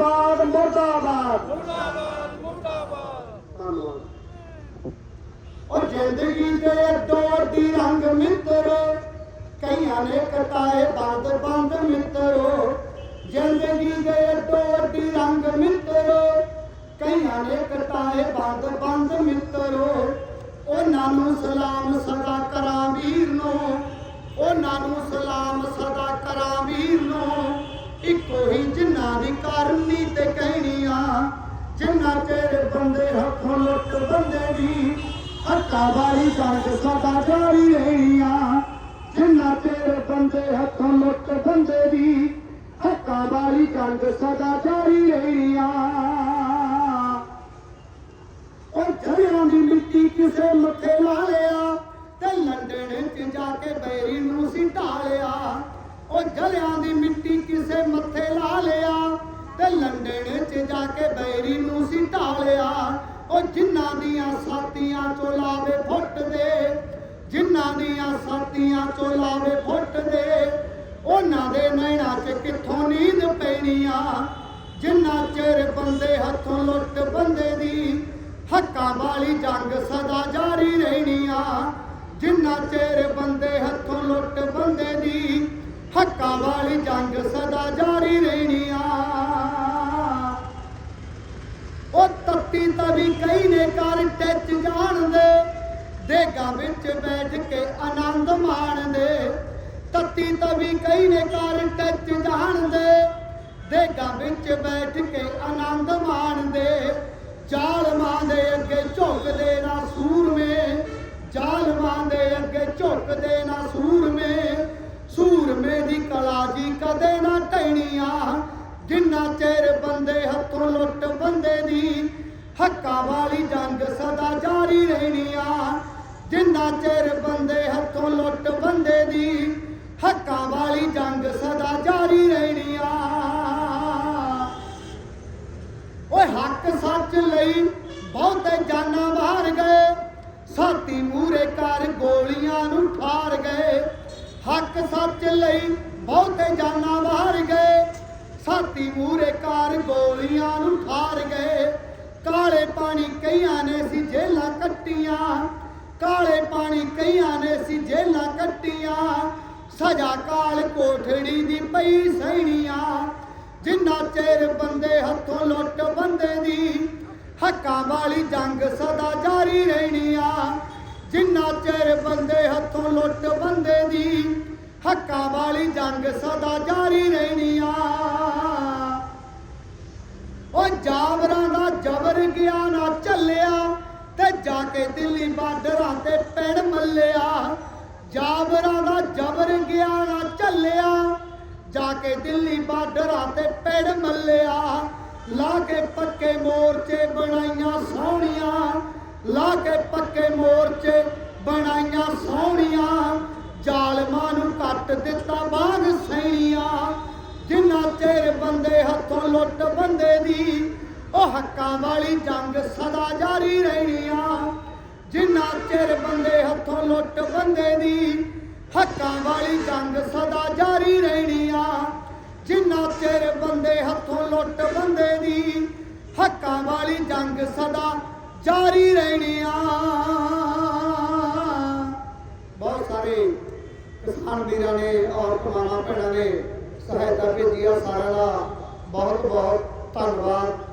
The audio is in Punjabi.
ਮੁਰਦਾਬਾਦ ਮੁਰਦਾਬਾਦ। ਮੁਰਦਾਬਾਦ ਮੁਰਦਾਬਾਦ। ਧੰਨਵਾਦ। ਉਹ ਜ਼ਿੰਦਗੀ ਦੇ ਡੋਡੀ ਰੰਗ ਮਿੱਤਰੋ ਕਈਆਂ ਨੇ ਕਟਾਏ ਬੰਦ ਬੰਦ ਮਿੱਤਰੋ। ਜ਼ਿੰਦਗੀ ਦੇ ਡੋਡੀ ਰੰਗ ਮਿੱਤਰੋ ਕਈਆਂ ਨੇ ਕਟਾਏ ਬੰਦ ਬੰਦ ਮਿੱਤਰੋ। ਜਿੰਨਾ ਚਿਰ ਬੰਦੇ ਹੱਥੋਂ ਲੁੱਟ ਬੰਦੇ ਦੀ। ਹੱਕਾਂ ਵਾਲੀ ਜੰਗ ਸਦਾ ਜਾਰੀ ਰਹਿਣੀਆਂ ਜਿੰਨਾ ਚਿਰ ਬੰਦੇ ਹੱਥੋਂ ਲੁੱਟ ਬੰਦੇ ਦੀ। ਹੱਕਾਂ ਵਾਲੀ ਜੰਗ ਸਦਾ ਜਾਰੀ ਰਹਿਣੀਆਂ ਉਹ ਝੜਿਆਂ ਦੀ ਮਿੱਟੀ ਕਿਸੇ ਮੱਥੇ ਲਾ ਲਿਆ ਤੇ ਲੰਡਨ ਚ ਜਾ ਕੇ ਬੈਰੀ ਨੂੰ ਸੀ ਢਾਲਿਆ। ਉਹ ਜਲਿਆਂ ਦੀ ਮਿੱਟੀ ਕਿਸੇ ਮੱਥੇ ਲਾ ਲਿਆ ਕੇ ਨੂੰ ਸੀ ਢਾਲਿਆ ਉਹ ਜਿਨ੍ਹਾਂ ਦੀਆਂ ਸਾਥੀਆਂ ਚੋਂ ਲਾਵੇ ਫੁੱਟ ਦੇ, ਜਿਨ੍ਹਾਂ ਦੀਆਂ ਸਾਥੀਆਂ ਚੋਂ ਲਾਵੇ ਫੁੱਟ ਦੇ, ਉਹਨਾਂ ਦੇ ਨੈਣਾਂ 'ਚ ਕਿੱਥੋਂ ਨੀਂਦ ਪੈਣੀ ਆ? ਜਿੰਨਾ ਚਿਰ ਬੰਦੇ ਹੱਥੋਂ ਲੁੱਟ ਬੰਦੇ ਦੀ, ਹੱਕਾਂ ਵਾਲੀ ਜੰਗ ਸਦਾ ਜਾਰੀ ਰਹਿਣੀ ਆ। ਜਿੰਨਾ ਚਿਰ ਬੰਦੇ ਹੱਥੋਂ ਲੁੱਟ ਬੰਦੇ ਦੀ, ਹੱਕਾਂ ਵਾਲੀ ਜੰਗ ਸਦਾ ਜਾਰੀ ਰਹਿਣੀ ਕਈ ਨੇ ਕਰ ਟੱਚ ਜਾਣਦੇ ਦੇਗਾ ਵਿੱਚ ਬੈਠ ਕੇ ਆਨੰਦ ਮਾਣਦੇ ਤੱਤੀ ਤਵੀ ਕਈ ਨੇ ਕਰ ਟੱਚ ਜਾਣਦੇ ਦੇਗਾ ਵਿੱਚ ਬੈਠ ਕੇ ਆਨੰਦ ਮਾਣਦੇ ਜ਼ਾਲਮਾਂ ਦੇ ਅੱਗੇ ਝੁਕਦੇ ਨਾ ਸੂਰਮੇ, ਜ਼ਾਲਮਾਂ ਦੇ ਅੱਗੇ ਝੁਕਦੇ ਨਾ ਸੂਰਮੇ। ਸੂਰਮੇ ਦੀ ਕਲਾ ਜੀ ਕਦੇ ਨਾ ਟੈਣੀਆਂ ਜਿੰਨਾ ਚਿਰ ਬੰਦੇ ਹੱਥੋਂ ਲੁੱਟ ਹੱਕਾਂ ਵਾਲੀ ਜੰਗ ਸਦਾ ਜਾਰੀ ਰਹਿਣੀਆਂ। ਜਿੰਨਾ ਚਿਰ ਬੰਦੇ ਹੱਥੋਂ ਲੁੱਟ ਬੰਦੇ ਦੀ, ਹੱਕਾਂ ਵਾਲੀ ਜੰਗ ਸਦਾ ਜਾਰੀ ਰਹਿਣੀ ਆ ਓਏ ਹੱਕ ਸੱਚ ਲਈ ਬਹੁਤੇ ਜਾਨਾਂ ਬਾਹਰ ਗਏ, ਸਾਥੀ ਮੂਰੇ ਕਰ ਗੋਲੀਆਂ ਨੂੰ ਠਾਰ ਗਏ। ਹੱਕ ਸੱਚ ਲਈ ਬਹੁਤੇ ਜਾਨਾਂ ਬਾਹਰ ਗਏ, ਸਾਥੀ ਮੂਰੇ ਕਰ ਗੋਲੀਆਂ ਨੂੰ ਠਾਰ ਗਏ ਕਾਲੇ ਪਾਣੀ ਕਈਆਂ ਨੇ ਸੀ ਜੇਲਾਂ ਕੱਟੀਆਂ, ਕਾਲੇ ਪਾਣੀ ਕਈਆਂ ਨੇ ਸੀ ਜੇਲਾਂ ਕੱਟੀਆਂ। ਸਜ਼ਾ ਕਾਲ ਕੋਠੜੀ ਦੀ ਪਈ ਸਹਿਣੀਆਂ, ਜਿੰਨਾ ਚਿਰ ਬੰਦੇ ਹੱਥੋਂ ਲੁੱਟ ਬੰਦੇ ਦੀ, ਹੱਕਾਂ ਵਾਲੀ ਜੰਗ ਸਦਾ ਜਾਰੀ ਰਹਿਣੀ ਆ ਜਿੰਨਾ ਚਿਰ ਬੰਦੇ ਹੱਥੋਂ ਲੁੱਟ ਬੰਦੇ ਦੀ, ਹੱਕਾਂ ਵਾਲੀ ਜੰਗ ਸਦਾ ਜਾਰੀ ਰਹਿਣੀ ਆ ਉਹ ਜਾਵਰਾਂ ਦਾ ਜਬਰ ਗਿਆ ਨਾ ਚੱਲਿਆ ਤੇ ਜਾ ਕੇ ਦਿੱਲੀ ਬਾਰਡਰਾਂ ਤੇ ਪੈਣ ਮੱਲਿਆ। ਜਾਵਰਾਂ ਦਾ ਜਬਰ ਗਿਆ ਨਾ ਚੱਲਿਆ ਜਾ ਕੇ ਦਿੱਲੀ ਬਾਰਡਰਾਂ ਤੇ ਪੈੜ ਮੱਲਿਆ। ਲਾ ਕੇ ਪੱਕੇ ਮੋਰਚੇ ਬਣਾਈਆਂ ਸੋਹਣੀਆਂ। ਲਾ ਕੇ ਪੱਕੇ ਮੋਰਚੇ ਬਣਾਈਆਂ ਸੋਹਣੀਆਂ। ਜ਼ਾਲਮਾਂ ਨੂੰ ਕੱਟ ਦਿੱਤਾ ਬਾਗ ਸੈਣੀਆਂ। ਜਿੰਨਾ ਚਿਰ ਬੰਦੇ ਹੱਥੋਂ ਲੁੱਟ ਬੰਦੇ ਦੀ, ਉਹ ਹੱਕਾਂ ਵਾਲੀ ਜੰਗ ਸਦਾ ਜਾਰੀ ਚਿਰ ਬੰਦੇ ਹੱਥੋਂ ਲੁੱਟ ਬੰਦੇ ਦੀ। ਹੱਕਾਂ ਵਾਲੀ ਜੰਗ ਸਦਾ ਜਾਰੀ ਰਹਿਣੀਆਂ ਜਿੰਨਾ ਚਿਰ ਬੰਦੇ ਹੱਥੋਂ ਲੁੱਟ ਬੰਦੇ ਦੀ, ਹੱਕਾਂ ਵਾਲੀ ਜੰਗ ਸਦਾ ਜਾਰੀ ਰਹਿਣੀ ਆ। ਬਹੁਤ ਸਾਰੇ ਕਿਸਾਨ ਵੀਰਾਂ ਨੇ ਔਰ ਕਮਾਣਾ ਭੈਣਾਂ ਨੇ ਸਹਾਇਤਾ ਭੇਜੀ ਆ ਸਾਰਿਆਂ ਦਾ। ਬਹੁਤ ਬਹੁਤ ਧੰਨਵਾਦ।